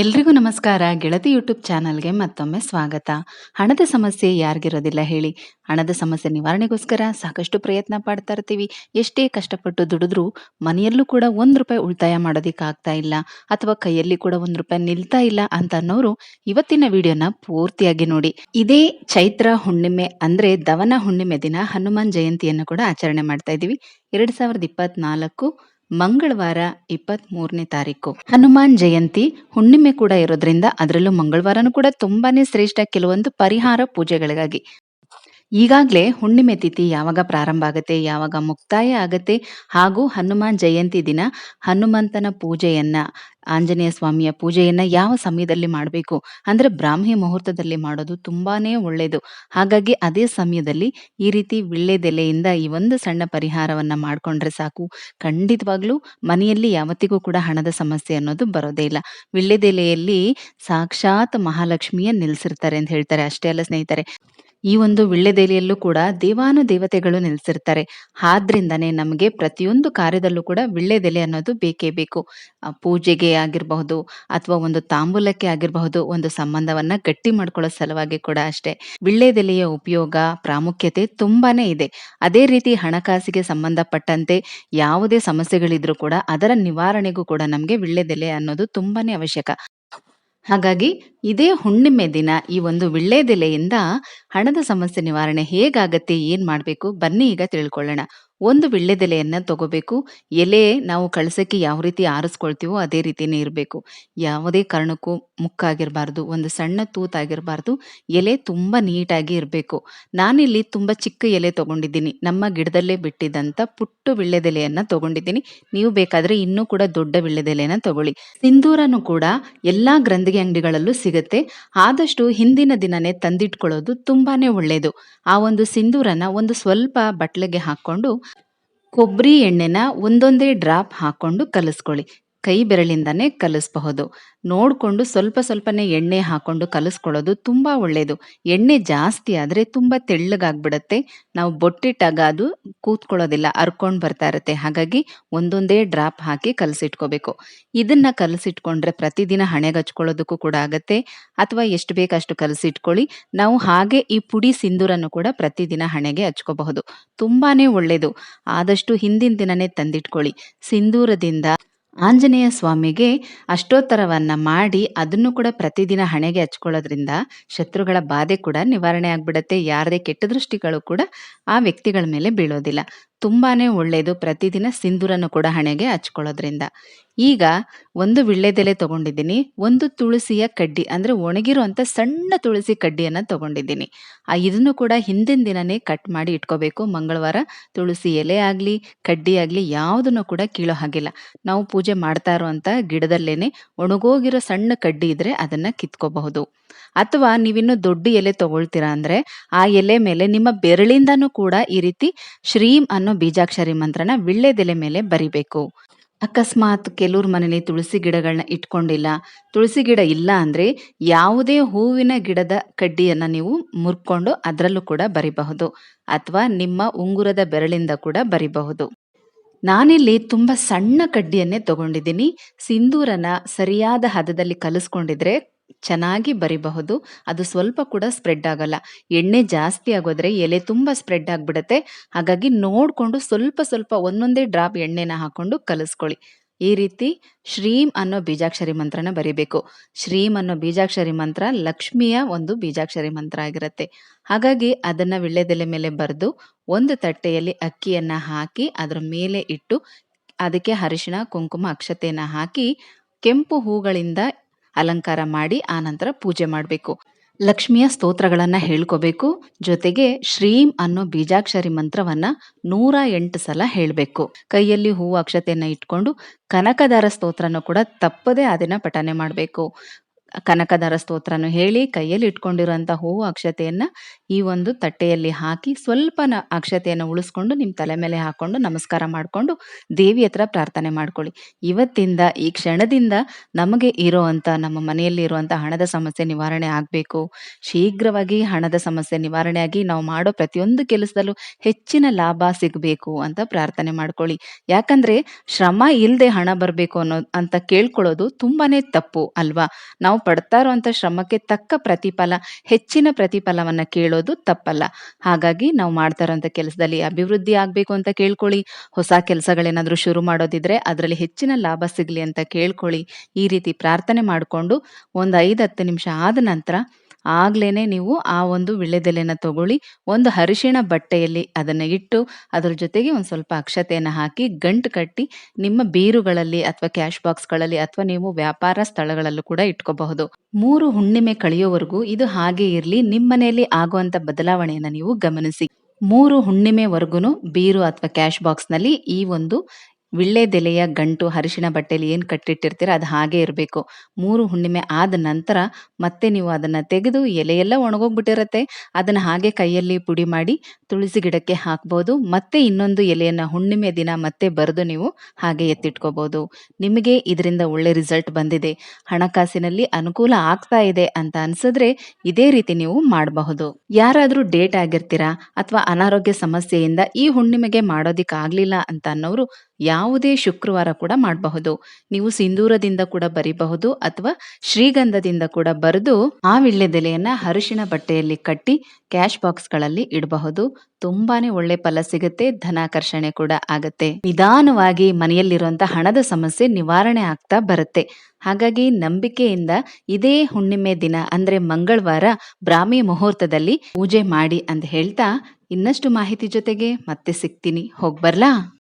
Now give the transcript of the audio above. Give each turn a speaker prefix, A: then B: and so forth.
A: ಎಲ್ರಿಗೂ ನಮಸ್ಕಾರ. ಗೆಳತಿ ಯೂಟ್ಯೂಬ್ ಚಾನಲ್ಗೆ ಮತ್ತೊಮ್ಮೆ ಸ್ವಾಗತ. ಹಣದ ಸಮಸ್ಯೆ ಯಾರಿಗಿರೋದಿಲ್ಲ ಹೇಳಿ. ಹಣದ ಸಮಸ್ಯೆ ನಿವಾರಣೆಗೋಸ್ಕರ ಸಾಕಷ್ಟು ಪ್ರಯತ್ನ ಪಡ್ತಾ ಇರ್ತೀವಿ. ಎಷ್ಟೇ ಕಷ್ಟಪಟ್ಟು ದುಡಿದ್ರೂ ಮನೆಯಲ್ಲೂ ಕೂಡ ಒಂದು ರೂಪಾಯಿ ಉಳಿತಾಯ ಮಾಡೋದಿಕ್ಕೆ ಆಗ್ತಾ ಇಲ್ಲ. ಅಥವಾ ಕೈಯಲ್ಲಿ ಕೂಡ ಒಂದು ರೂಪಾಯಿ ನಿಲ್ತಾ ಇಲ್ಲ ಅಂತ ಅನ್ನೋರು ಇವತ್ತಿನ ವಿಡಿಯೋನ ಪೂರ್ತಿಯಾಗಿ ನೋಡಿ. ಇದೇ ಚೈತ್ರ ಹುಣ್ಣಿಮೆ ಅಂದ್ರೆ ದವನ ಹುಣ್ಣಿಮೆ ದಿನ ಹನುಮಾನ್ ಜಯಂತಿಯನ್ನು ಕೂಡ ಆಚರಣೆ ಮಾಡ್ತಾ ಇದ್ದೀವಿ. ಎರಡ್ ಸಾವಿರದ ಇಪ್ಪತ್ನಾಲ್ಕು ಮಂಗಳವಾರ ಇಪ್ಪತ್ತ್ ಮೂರನೇ ತಾರೀಕು. ಹನುಮಾನ್ ಜಯಂತಿ ಹುಣ್ಣಿಮೆ ಕೂಡ ಇರೋದ್ರಿಂದ ಅದರಲ್ಲೂ ಮಂಗಳವಾರನೂ ಕೂಡ ತುಂಬಾನೇ ಶ್ರೇಷ್ಠ ಕೆಲವೊಂದು ಪರಿಹಾರ ಪೂಜೆಗಳಿಗಾಗಿ. ಈಗಾಗಲೇ ಹುಣ್ಣಿಮೆ ತಿಥಿ ಯಾವಾಗ ಪ್ರಾರಂಭ ಆಗುತ್ತೆ, ಯಾವಾಗ ಮುಕ್ತಾಯ ಆಗುತ್ತೆ, ಹಾಗೂ ಹನುಮಾನ್ ಜಯಂತಿ ದಿನ ಹನುಮಂತನ ಪೂಜೆಯನ್ನ, ಆಂಜನೇಯ ಸ್ವಾಮಿಯ ಪೂಜೆಯನ್ನ ಯಾವ ಸಮಯದಲ್ಲಿ ಮಾಡಬೇಕು? ಅಂದ್ರೆ ಬ್ರಾಹ್ಮಿ ಮುಹೂರ್ತದಲ್ಲಿ ಮಾಡೋದು ತುಂಬಾನೇ ಒಳ್ಳೆಯದು ಹಾಗಾಗಿ ಅದೇ ಸಮಯದಲ್ಲಿ ಈ ರೀತಿ ವಿಳ್ಳೆದೆಲೆಯಿಂದ ಈ ಒಂದು ಸಣ್ಣ ಪರಿಹಾರವನ್ನ ಮಾಡ್ಕೊಂಡ್ರೆ ಸಾಕು. ಖಂಡಿತವಾಗ್ಲೂ ಮನೆಯಲ್ಲಿ ಯಾವತ್ತಿಗೂ ಕೂಡ ಹಣದ ಸಮಸ್ಯೆ ಅನ್ನೋದು ಬರೋದೇ ಇಲ್ಲ. ವಿಳ್ಳೆದೆಲೆಯಲ್ಲಿ ಸಾಕ್ಷಾತ್ ಮಹಾಲಕ್ಷ್ಮಿಯ ನಿಲ್ಸಿರ್ತಾರೆ ಅಂತ ಹೇಳ್ತಾರೆ. ಅಷ್ಟೇ ಅಲ್ಲ ಸ್ನೇಹಿತರೆ. ಈ ಒಂದು ವಿಳ್ಳೆದೆಲೆಯಲ್ಲೂ ಕೂಡ ದೇವಾನು ದೇವತೆಗಳು ನೆಲೆಸಿರ್ತಾರೆ. ಆದ್ರಿಂದಾನೇ ನಮಗೆ ಪ್ರತಿಯೊಂದು ಕಾರ್ಯದಲ್ಲೂ ಕೂಡ ವಿಳ್ಳೆದೆಲೆ ಅನ್ನೋದು ಬೇಕೇ ಬೇಕು. ಪೂಜೆಗೆ ಆಗಿರಬಹುದು ಅಥವಾ ಒಂದು ತಾಂಬೂಲಕ್ಕೆ ಆಗಿರಬಹುದು ಒಂದು ಸಂಬಂಧವನ್ನ ಗಟ್ಟಿ ಮಾಡ್ಕೊಳ್ಳೋ ಸಲುವಾಗಿ ಕೂಡ ಅಷ್ಟೇ. ವಿಳ್ಳೆದೆಲೆಯ ಉಪಯೋಗ, ಪ್ರಾಮುಖ್ಯತೆ ತುಂಬಾನೇ ಇದೆ. ಅದೇ ರೀತಿ ಹಣಕಾಸಿಗೆ ಸಂಬಂಧಪಟ್ಟಂತೆ ಯಾವುದೇ ಸಮಸ್ಯೆಗಳಿದ್ರೂ ಕೂಡ ಅದರ ನಿವಾರಣೆಗೂ ಕೂಡ ನಮಗೆ ವಿಳ್ಳೆದೆಲೆ ಅನ್ನೋದು ತುಂಬಾನೇ ಅವಶ್ಯಕ. ಹಾಗಾಗಿ ಇದೇ ಹುಣ್ಣಿಮೆ ದಿನ ಈ ಒಂದು ವಿಳ್ಳೆದೆಲೆಯಿಂದ ಹಣದ ಸಮಸ್ಯೆ ನಿವಾರಣೆ ಹೇಗಾಗತ್ತೆ, ಏನ್ ಮಾಡ್ಬೇಕು, ಬನ್ನಿ ಈಗ ತಿಳ್ಕೊಳ್ಳೋಣ. ಒಂದು ವಿಳ್ಳೆದೆಲೆಯನ್ನ ತಗೋಬೇಕು. ಎಲೆ ನಾವು ಕಳಸಕ್ಕೆ ಯಾವ ರೀತಿ ಆರಿಸ್ಕೊಳ್ತೀವೋ ಅದೇ ರೀತಿನೇ ಇರಬೇಕು. ಯಾವುದೇ ಕಾರಣಕ್ಕೂ ಮುಕ್ಕಾಗಿರಬಾರ್ದು, ಒಂದು ಸಣ್ಣ ತೂತಾಗಿರಬಾರ್ದು, ಎಲೆ ತುಂಬ ನೀಟಾಗಿ ಇರಬೇಕು. ನಾನಿಲ್ಲಿ ತುಂಬ ಚಿಕ್ಕ ಎಲೆ ತಗೊಂಡಿದ್ದೀನಿ, ನಮ್ಮ ಗಿಡದಲ್ಲೇ ಬಿಟ್ಟಿದ್ದಂತ ಪುಟ್ಟು ವಿಳ್ಳೆದೆಲೆಯನ್ನ ತಗೊಂಡಿದ್ದೀನಿ. ನೀವು ಬೇಕಾದ್ರೆ ಇನ್ನೂ ಕೂಡ ದೊಡ್ಡ ವಿಳ್ಳೆದೆಲೆಯನ್ನ ತಗೊಳ್ಳಿ. ಸಿಂಧೂರನು ಕೂಡ ಎಲ್ಲಾ ಗ್ರಂಥಿಗೆ ಅಂಗಡಿಗಳಲ್ಲೂ ಸಿಗುತ್ತೆ. ಆದಷ್ಟು ಹಿಂದಿನ ದಿನನೇ ತಂದಿಟ್ಕೊಳ್ಳೋದು ತುಂಬಾನೇ ಒಳ್ಳೆಯದು ಆ ಒಂದು ಸಿಂಧೂರನ ಒಂದು ಸ್ವಲ್ಪ ಬಟ್ಲಿಗೆ ಹಾಕೊಂಡು ಕೊಬ್ಬರಿ ಎಣ್ಣೆನ ಒಂದೊಂದೇ ಡ್ರಾಪ್ ಹಾಕೊಂಡು ಕಲಿಸ್ಕೊಳ್ಳಿ. ಕೈ ಬೆರಳಿಂದನೇ ಕಲಿಸಬಹುದು. ನೋಡಿಕೊಂಡು ಸ್ವಲ್ಪ ಸ್ವಲ್ಪನೇ ಎಣ್ಣೆ ಹಾಕೊಂಡು ಕಲಿಸ್ಕೊಳ್ಳೋದು ತುಂಬ ಒಳ್ಳೆಯದು ಎಣ್ಣೆ ಜಾಸ್ತಿ ಆದರೆ ತುಂಬ ತೆಳ್ಳಗಾಗ್ಬಿಡತ್ತೆ. ನಾವು ಬೊಟ್ಟಿಟ್ಟಾಗ ಅದು ಕೂತ್ಕೊಳ್ಳೋದಿಲ್ಲ, ಅರ್ಕೊಂಡು ಬರ್ತಾ ಇರುತ್ತೆ. ಹಾಗಾಗಿ ಒಂದೊಂದೇ ಡ್ರಾಪ್ ಹಾಕಿ ಕಲಸಿಟ್ಕೋಬೇಕು. ಇದನ್ನು ಕಲಸಿಟ್ಕೊಂಡ್ರೆ ಪ್ರತಿದಿನ ಹಣೆಗೆ ಹಚ್ಕೊಳ್ಳೋದಕ್ಕೂ ಕೂಡ ಆಗತ್ತೆ. ಅಥವಾ ಎಷ್ಟು ಬೇಕಷ್ಟು ಕಲಸಿಟ್ಕೊಳ್ಳಿ. ನಾವು ಹಾಗೆ ಈ ಪುಡಿ ಸಿಂಧೂರನ್ನು ಕೂಡ ಪ್ರತಿದಿನ ಹಣೆಗೆ ಹಚ್ಕೋಬಹುದು. ತುಂಬಾ ಒಳ್ಳೆಯದು ಆದಷ್ಟು ಹಿಂದಿನ ದಿನನೇ ತಂದಿಟ್ಕೊಳ್ಳಿ. ಸಿಂಧೂರದಿಂದ ಆಂಜನೇಯ ಸ್ವಾಮಿಗೆ ಅಷ್ಟೋತ್ತರವನ್ನ ಮಾಡಿ ಅದನ್ನು ಕೂಡ ಪ್ರತಿದಿನ ಹಣೆಗೆ ಹಚ್ಕೊಳ್ಳೋದ್ರಿಂದ ಶತ್ರುಗಳ ಬಾಧೆ ಕೂಡ ನಿವಾರಣೆ ಆಗ್ಬಿಡತ್ತೆ. ಯಾರದೇ ಕೆಟ್ಟ ದೃಷ್ಟಿಗಳು ಕೂಡ ಆ ವ್ಯಕ್ತಿಗಳ ಮೇಲೆ ಬೀಳೋದಿಲ್ಲ. ತುಂಬಾನೇ ಒಳ್ಳೆಯದು ಪ್ರತಿದಿನ ಸಿಂಧೂರನ್ನು ಕೂಡ ಹಣೆಗೆ ಹಚ್ಕೊಳ್ಳೋದ್ರಿಂದ. ಈಗ ಒಂದು ವಿಳ್ಳೆದೆಲೆ ತಗೊಂಡಿದ್ದೀನಿ, ಒಂದು ತುಳಸಿಯ ಕಡ್ಡಿ, ಅಂದ್ರೆ ಒಣಗಿರುವಂಥ ಸಣ್ಣ ತುಳಸಿ ಕಡ್ಡಿಯನ್ನು ತಗೊಂಡಿದ್ದೀನಿ. ಆ ಇದನ್ನು ಕೂಡ ಹಿಂದಿನ ದಿನನೇ ಕಟ್ ಮಾಡಿ ಇಟ್ಕೋಬೇಕು. ಮಂಗಳವಾರ ತುಳಸಿ ಎಲೆ ಆಗಲಿ, ಕಡ್ಡಿ ಆಗಲಿ ಯಾವುದನ್ನು ಕೂಡ ಕೀಳೋ ಹಾಗಿಲ್ಲ. ನಾವು ಪೂಜೆ ಮಾಡ್ತಾ ಇರುವಂತ ಗಿಡದಲ್ಲೇ ಒಣಗೋಗಿರೋ ಸಣ್ಣ ಕಡ್ಡಿ ಇದ್ರೆ ಅದನ್ನ ಕಿತ್ಕೋಬಹುದು. ಅಥವಾ ನೀವಿನ್ನು ದೊಡ್ಡ ಎಲೆ ತಗೊಳ್ತೀರಾ ಅಂದ್ರೆ ಆ ಎಲೆ ಮೇಲೆ ನಿಮ್ಮ ಬೆರಳಿಂದನೂ ಕೂಡ ಈ ರೀತಿ ಶ್ರೀಂ ಅನ್ನೋ ಬೀಜಾಕ್ಷರಿ ಮಂತ್ರನ ವಿಳ್ಳೆದೆಲೆ ಮೇಲೆ ಬರಿಬೇಕು. ಅಕಸ್ಮಾತ್ ಕೆಲವ್ರ ಮನೇಲಿ ತುಳಸಿ ಗಿಡಗಳನ್ನ ಇಟ್ಕೊಂಡಿಲ್ಲ. ತುಳಸಿ ಗಿಡ ಇಲ್ಲ ಅಂದ್ರೆ ಯಾವುದೇ ಹೂವಿನ ಗಿಡದ ಕಡ್ಡಿಯನ್ನ ನೀವು ಮುರ್ಕೊಂಡು ಅದರಲ್ಲೂ ಕೂಡ ಬರಿಬಹುದು. ಅಥವಾ ನಿಮ್ಮ ಉಂಗುರದ ಬೆರಳಿಂದ ಕೂಡ ಬರಿಬಹುದು. ನಾನಿಲ್ಲಿ ತುಂಬಾ ಸಣ್ಣ ಕಡ್ಡಿಯನ್ನೇ ತಗೊಂಡಿದ್ದೀನಿ. ಸಿಂಧೂರನ ಸರಿಯಾದ ಹದದಲ್ಲಿ ಕಲಿಸ್ಕೊಂಡಿದ್ರೆ ಚೆನ್ನಾಗಿ ಬರಿಬಹುದು. ಅದು ಸ್ವಲ್ಪ ಕೂಡ ಸ್ಪ್ರೆಡ್ ಆಗಲ್ಲ. ಎಣ್ಣೆ ಜಾಸ್ತಿ ಆಗೋದ್ರೆ ಎಲೆ ತುಂಬ ಸ್ಪ್ರೆಡ್ ಆಗಿಬಿಡುತ್ತೆ. ಹಾಗಾಗಿ ನೋಡಿಕೊಂಡು ಸ್ವಲ್ಪ ಸ್ವಲ್ಪ ಒಂದೊಂದೇ ಡ್ರಾಪ್ ಎಣ್ಣೆನ ಹಾಕೊಂಡು ಕಲಿಸ್ಕೊಳ್ಳಿ. ಈ ರೀತಿ ಶ್ರೀಂ ಅನ್ನೋ ಬೀಜಾಕ್ಷರಿ ಮಂತ್ರನ ಬರಿಬೇಕು. ಶ್ರೀಂ ಅನ್ನೋ ಬೀಜಾಕ್ಷರಿ ಮಂತ್ರ ಲಕ್ಷ್ಮಿಯ ಒಂದು ಬೀಜಾಕ್ಷರಿ ಮಂತ್ರ ಆಗಿರುತ್ತೆ. ಹಾಗಾಗಿ ಅದನ್ನ ವಿಳ್ಳೆದೆಲೆ ಮೇಲೆ ಬರೆದು ಒಂದು ತಟ್ಟೆಯಲ್ಲಿ ಅಕ್ಕಿಯನ್ನ ಹಾಕಿ ಅದರ ಮೇಲೆ ಇಟ್ಟು ಅದಕ್ಕೆ ಅರಿಶಿಣ, ಕುಂಕುಮ, ಅಕ್ಷತೆಯನ್ನ ಹಾಕಿ ಕೆಂಪು ಹೂಗಳಿಂದ ಅಲಂಕಾರ ಮಾಡಿ ಆನಂತರ ಪೂಜೆ ಮಾಡಬೇಕು. ಲಕ್ಷ್ಮಿಯ ಸ್ತೋತ್ರಗಳನ್ನು ಹೇಳ್ಕೋಬೇಕು. ಜೊತೆಗೆ ಶ್ರೀಂ ಅನ್ನೋ ಬೀಜಾಕ್ಷರಿ ಮಂತ್ರವನ್ನ ನೂರ ಎಂಟು ಸಲ ಹೇಳಬೇಕು. ಕೈಯಲ್ಲಿ ಹೂವು ಅಕ್ಷತೆಯನ್ನು ಇಟ್ಕೊಂಡು ಕನಕದಾರ ಸ್ತೋತ್ರನೂ ಕೂಡ ತಪ್ಪದೇ ಅದನ್ನ ಪಠನೆ ಮಾಡಬೇಕು. ಕನಕದಾರ ಸ್ತೋತ್ರನು ಹೇಳಿ ಕೈಯಲ್ಲಿ ಇಟ್ಕೊಂಡಿರುವಂಥ ಹೂವು ಅಕ್ಷತೆಯನ್ನ ಈ ಒಂದು ತಟ್ಟೆಯಲ್ಲಿ ಹಾಕಿ ಸ್ವಲ್ಪ ಅಕ್ಷತೆಯನ್ನು ಉಳಿಸ್ಕೊಂಡು ನಿಮ್ಮ ತಲೆ ಮೇಲೆ ಹಾಕೊಂಡು ನಮಸ್ಕಾರ ಮಾಡಿಕೊಂಡು ದೇವಿ ಹತ್ರ ಪ್ರಾರ್ಥನೆ ಮಾಡ್ಕೊಳ್ಳಿ. ಇವತ್ತಿಂದ, ಈ ಕ್ಷಣದಿಂದ ನಮಗೆ ಇರೋವಂಥ ನಮ್ಮ ಮನೆಯಲ್ಲಿ ಇರುವಂಥ ಹಣದ ಸಮಸ್ಯೆ ನಿವಾರಣೆ ಆಗಬೇಕು. ಶೀಘ್ರವಾಗಿ ಹಣದ ಸಮಸ್ಯೆ ನಿವಾರಣೆಯಾಗಿ ನಾವು ಮಾಡೋ ಪ್ರತಿಯೊಂದು ಕೆಲಸದಲ್ಲೂ ಹೆಚ್ಚಿನ ಲಾಭ ಸಿಗಬೇಕು ಅಂತ ಪ್ರಾರ್ಥನೆ ಮಾಡ್ಕೊಳ್ಳಿ. ಯಾಕಂದ್ರೆ ಶ್ರಮ ಇಲ್ಲದೆ ಹಣ ಬರಬೇಕು ಅನ್ನೋ, ಅಂತ ಕೇಳ್ಕೊಳ್ಳೋದು ತುಂಬಾನೇ ತಪ್ಪು ಅಲ್ವಾ? ನಾವು ಪಡ್ತಾ ಇರುವಂಥ ಶ್ರಮಕ್ಕೆ ತಕ್ಕ ಪ್ರತಿಫಲ, ಹೆಚ್ಚಿನ ಪ್ರತಿಫಲವನ್ನ ಕೇಳೋದು ತಪ್ಪಲ್ಲ. ಹಾಗಾಗಿ ನಾವು ಮಾಡ್ತಾ ಇರೋಂಥ ಕೆಲಸದಲ್ಲಿ ಅಭಿವೃದ್ಧಿ ಆಗ್ಬೇಕು ಅಂತ ಕೇಳ್ಕೊಳ್ಳಿ. ಹೊಸ ಕೆಲಸಗಳೇನಾದ್ರೂ ಶುರು ಮಾಡೋದಿದ್ರೆ ಅದರಲ್ಲಿ ಹೆಚ್ಚಿನ ಲಾಭ ಸಿಗ್ಲಿ ಅಂತ ಕೇಳ್ಕೊಳ್ಳಿ. ಈ ರೀತಿ ಪ್ರಾರ್ಥನೆ ಮಾಡಿಕೊಂಡು ಒಂದು ಐದು ಹತ್ತು ನಿಮಿಷ ಆದ ನಂತರ ಆಗ್ಲೇನೆ ನೀವು ಆ ಒಂದು ವಿಳ್ಯದೆಲೆನ ತಗೊಳ್ಳಿ, ಒಂದು ಅರಿಶಿಣ ಬಟ್ಟೆಯಲ್ಲಿ ಅದನ್ನು ಇಟ್ಟು ಅದರ ಜೊತೆಗೆ ಒಂದು ಸ್ವಲ್ಪ ಅಕ್ಷತೆಯನ್ನು ಹಾಕಿ ಗಂಟು ಕಟ್ಟಿ ನಿಮ್ಮ ಬೀರುಗಳಲ್ಲಿ ಅಥವಾ ಕ್ಯಾಶ್ ಬಾಕ್ಸ್ಗಳಲ್ಲಿ ಅಥವಾ ನೀವು ವ್ಯಾಪಾರ ಸ್ಥಳಗಳಲ್ಲೂ ಕೂಡ ಇಟ್ಕೋಬಹುದು. ಮೂರು ಹುಣ್ಣಿಮೆ ಕಳೆಯೋವರೆಗೂ ಇದು ಹಾಗೆ ಇರಲಿ ನಿಮ್ಮ ಮನೆಯಲ್ಲಿ ಆಗುವಂತ ಬದಲಾವಣೆಯನ್ನ ನೀವು ಗಮನಿಸಿ. ಮೂರು ಹುಣ್ಣಿಮೆವರೆಗೂ ಬೀರು ಅಥವಾ ಕ್ಯಾಶ್ ಬಾಕ್ಸ್ನಲ್ಲಿ ಈ ಒಂದು ವಿಳ್ಳೆದೆಲೆಯ ಗಂಟು, ಅರಿಶಿಣ ಬಟ್ಟೆಯಲ್ಲಿ ಏನು ಕಟ್ಟಿಟ್ಟಿರ್ತೀರ ಅದು ಹಾಗೆ ಇರಬೇಕು. ಮೂರು ಹುಣ್ಣಿಮೆ ಆದ ನಂತರ ಮತ್ತೆ ನೀವು ಅದನ್ನು ತೆಗೆದು ಎಲೆಯೆಲ್ಲ ಒಣಗೋಗ್ಬಿಟ್ಟಿರತ್ತೆ. ಅದನ್ನು ಹಾಗೆ ಕೈಯಲ್ಲಿ ಪುಡಿ ಮಾಡಿ ತುಳಸಿ ಗಿಡಕ್ಕೆ ಹಾಕ್ಬೋದು. ಮತ್ತೆ ಇನ್ನೊಂದು ಎಲೆಯನ್ನು ಹುಣ್ಣಿಮೆ ದಿನ ಮತ್ತೆ ಬರೆದು ನೀವು ಹಾಗೆ ಎತ್ತಿಟ್ಕೋಬೋದು. ನಿಮಗೆ ಇದರಿಂದ ಒಳ್ಳೆ ರಿಸಲ್ಟ್ ಬಂದಿದೆ. ಹಣಕಾಸಿನಲ್ಲಿ ಅನುಕೂಲ ಆಗ್ತಾ ಇದೆ ಅಂತ ಅನ್ಸಿದ್ರೆ ಇದೇ ರೀತಿ ನೀವು ಮಾಡಬಹುದು. ಯಾರಾದರೂ ಡೇಟ್ ಆಗಿರ್ತೀರಾ ಅಥವಾ ಅನಾರೋಗ್ಯ ಸಮಸ್ಯೆಯಿಂದ ಈ ಹುಣ್ಣಿಮೆಗೆ ಮಾಡೋದಿಕ್ಕೆ ಆಗಲಿಲ್ಲ ಅಂತ ಅನ್ನೋರು ಯಾವುದೇ ಶುಕ್ರವಾರ ಕೂಡ ಮಾಡಬಹುದು. ನೀವು ಸಿಂಧೂರದಿಂದ ಕೂಡ ಬರಿಬಹುದು ಅಥವಾ ಶ್ರೀಗಂಧದಿಂದ ಕೂಡ ಬರೆದು ಆ ವಿಳ್ಯದೆಲೆಯನ್ನ ಅರಿಶಿಣ ಬಟ್ಟೆಯಲ್ಲಿ ಕಟ್ಟಿ ಕ್ಯಾಶ್ ಬಾಕ್ಸ್ಗಳಲ್ಲಿ ಇಡಬಹುದು. ತುಂಬಾನೇ ಒಳ್ಳೆ ಫಲ ಸಿಗುತ್ತೆ, ಧನಾಕರ್ಷಣೆ ಕೂಡ ಆಗತ್ತೆ. ನಿಧಾನವಾಗಿ ಮನೆಯಲ್ಲಿರುವಂತಹ ಹಣದ ಸಮಸ್ಯೆ ನಿವಾರಣೆ ಆಗ್ತಾ ಬರುತ್ತೆ. ಹಾಗಾಗಿ ನಂಬಿಕೆಯಿಂದ ಇದೇ ಹುಣ್ಣಿಮೆ ದಿನ ಅಂದ್ರೆ ಮಂಗಳವಾರ ಬ್ರಾಹ್ಮಿ ಮುಹೂರ್ತದಲ್ಲಿ ಪೂಜೆ ಮಾಡಿ ಅಂತ ಹೇಳ್ತಾ ಇನ್ನಷ್ಟು ಮಾಹಿತಿ ಜೊತೆಗೆ ಮತ್ತೆ ಸಿಗ್ತೀನಿ. ಹೋಗ್ಬರ್ಲಾ